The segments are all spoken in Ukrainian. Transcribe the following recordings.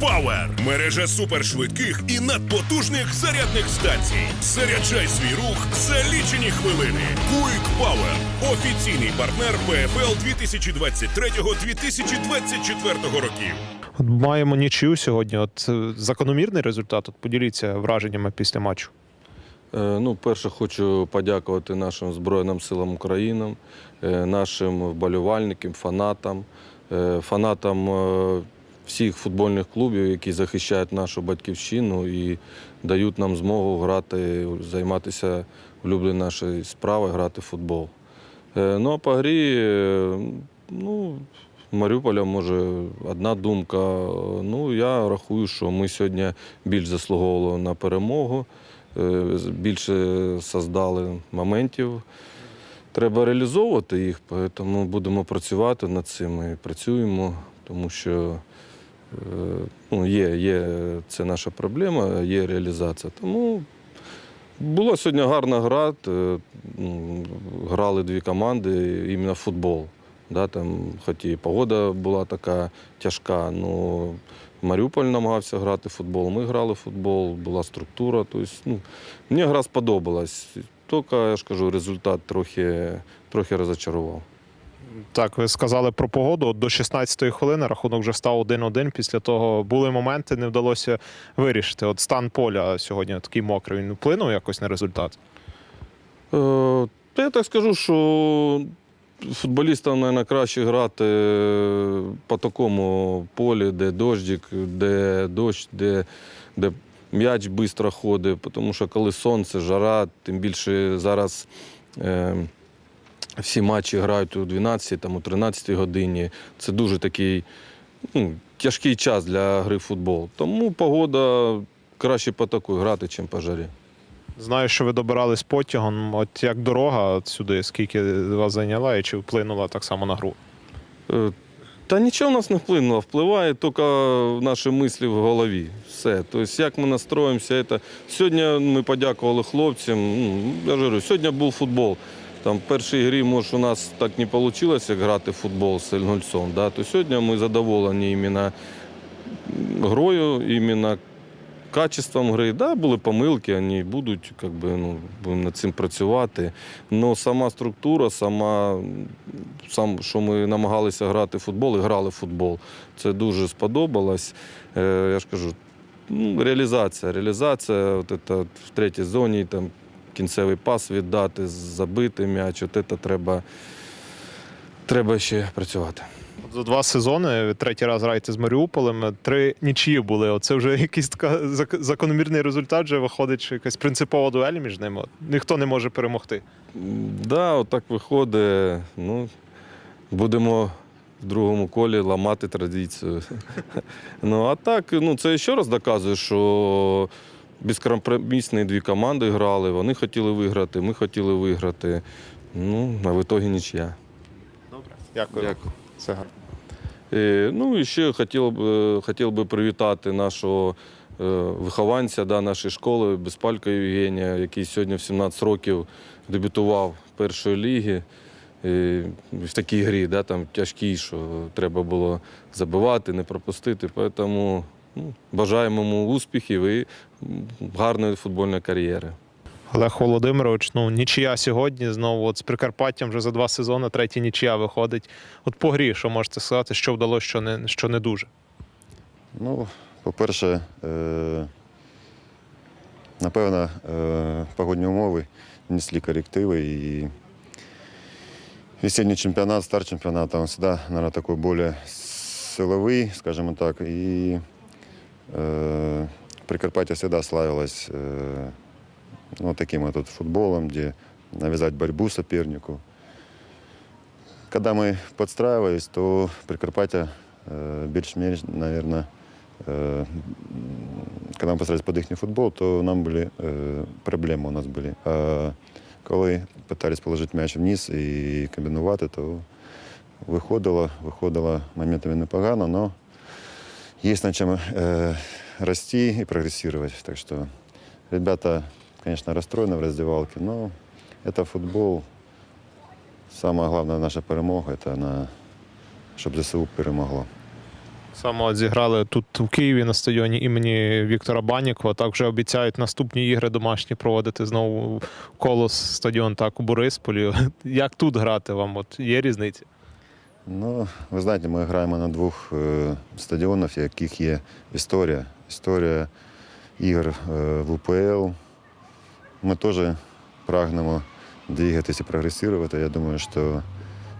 Power – мережа супершвидких і надпотужних зарядних станцій. Заряджай свій рух за лічені хвилини. Quick Power – офіційний партнер ПФЛ 2023-2024 років. От маємо нічию сьогодні. От е, закономірний результат. От поділіться враженнями після матчу. Е, Ну, перше, хочу подякувати нашим Збройним силам України, е, нашим вболівальникам, фанатам, фанатам всіх футбольних клубів, які захищають нашу батьківщину і дають нам змогу грати, займатися улюбленою нашою справою, грати в футбол. Е, Ну, а по грі, е, ну, Маріуполя може одна думка. Ну, я рахую, що ми сьогодні більш заслуговували на перемогу, е, більше создали моментів. Треба реалізовувати їх, тому будемо працювати над цим і працюємо, тому що ну, є, є це наша проблема, є реалізація. Тому була сьогодні гарна гра. ну, Грали дві команди, іменно футбол. Да, там, хоч і погода була така тяжка, але Маріуполь намагався грати в футбол. Ми грали в футбол, була структура. Тобто, ну, мені гра сподобалась. Тільки, я ж кажу, результат трохи, трохи розочарував. Так, ви сказали про погоду. До 16-ї хвилини рахунок вже став 1-1. Після того були моменти, не вдалося вирішити. От стан поля сьогодні такий мокрий. Він вплинув якось на результат. Е, я так скажу, що футболістам, мабуть, краще грати по такому полі, де дощик, де дощ, де, де м'яч швидко ходить, тому що коли сонце, жара, тим більше зараз. Е, всі матчі грають у 12, там, у 13 годині. Це дуже такий ну, тяжкий час для гри в футбол. Тому погода краще по такій грати, ніж по жарі. Знаю, що ви добирались потягом. От як дорога сюди, скільки вас зайняла і чи вплинула так само на гру? Е, Та нічого в нас не вплинуло, впливає тільки наші мислі в голові. Все. Тобто, як ми настроїмося, це... сьогодні ми подякували хлопцям. Я ж говорю, сьогодні був футбол. Там в першій грі, може, у нас так не вийшло, як грати в футбол з Ельгольцом. Да? То сьогодні ми задоволені іменно грою, іменно качеством гри. Да, були помилки, вони будуть, как би, ну, будемо над цим працювати. Но сама структура, сама, сам, що ми намагалися грати в футбол і грали в футбол, це дуже сподобалось. Е, я ж кажу, ну, реалізація. Реалізація, от это, в третій зоні, там, кінцевий пас віддати, забити м'яч, от це треба, треба ще працювати. За два сезони третій раз граєте з Маріуполем. Три нічиї були. Оце вже якийсь така закономірний результат. Вже виходить, що якась принципова дуель між ними. Ніхто не може перемогти. М, Да, отак виходить. Ну, будемо в другому колі ламати традицію. ну, а так, ну, це ще раз доказує, що безкомпромісні дві команди грали, вони хотіли виграти, ми хотіли виграти. Ну, а в ітогі нічия. Добре. Дякую. Дякую. Все гарно. Е, Ну і ще хотів би, хотів би привітати нашого е, вихованця да, нашої школи Безпалька Євгенія, який сьогодні в 17 років дебютував першої ліги. Е, В такій грі, да, там тяжкій, що треба було забивати, не пропустити. Тому бажаємо йому успіхів і гарної футбольної кар'єри. Олег Володимирович, ну нічия сьогодні знову от з Прикарпаттям вже за два сезони, третя нічия виходить. От по грі, що можете сказати, що вдалося, що не, що не дуже. Ну, по-перше, е, напевно, е, погодні умови несли коррективы и весенний чемпионат, старт чемпионата, он всегда, наверное, такой более силовый, скажем так, и э, Прикарпатье всегда славилось э, ну, таким вот тут футболом, где навязать борьбу сопернику. Когда мы подстраивались, то Прикарпатье э, більш-менш, наверное, э, когда мы постарались под их футбол, то нам были э, проблемы у нас были. А коли пытались положити м'яч вниз і комбінувати, то виходило, виходило моментами непогано, но есть над чем э, расти и прогрессировать. Так что ребята, конечно, расстроены в раздевалке, но это футбол. Самая главная наша перемога, это на, чтобы ЗСУ перемогло. Саме от зіграли тут у Києві на стадіоні імені Віктора Банікова. Так вже обіцяють наступні ігри домашні проводити знову колос стадіон, так у Борисполі. Як тут грати вам? От є різниця? Ну, ви знаєте, ми граємо на двох е, стадіонах, в яких є історія. Історія ігор е, в УПЛ. Ми теж прагнемо двигатися і прогресувати. Я думаю, що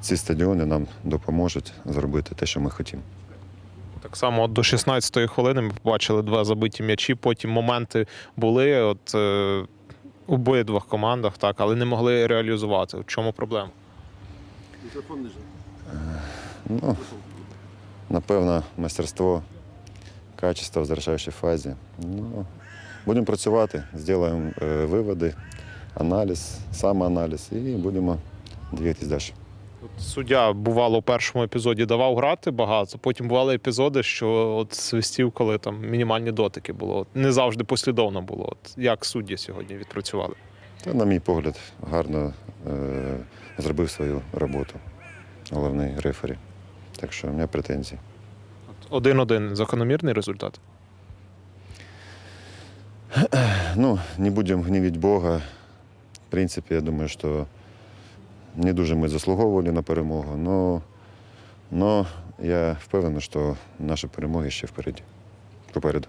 ці стадіони нам допоможуть зробити те, що ми хотімо. Так само от до 16-ї хвилини ми побачили два забиті м'ячі. Потім моменти були от, е, у обидвох командах, так, але не могли реалізувати. В чому проблема? Ну, напевно, майстерство, качество в завершаючій фазі. Ну, будемо працювати, зробимо е, виводи, аналіз, самоаналіз і будемо двигатись далі. От Суддя бувало у першому епізоді давав грати багато. Потім бували епізоди, що от свистів, коли там мінімальні дотики було. От Не завжди послідовно було. От як судді сьогодні відпрацювали? Та, на мій погляд, гарно е, зробив свою роботу головний рефері. Так що у мене претензії. Один-один закономірний результат. Ну, не будемо гнівити Бога. В принципі, я думаю, що не дуже ми заслуговували на перемогу, но, но я впевнений, що наші перемоги ще впереді. Попереду.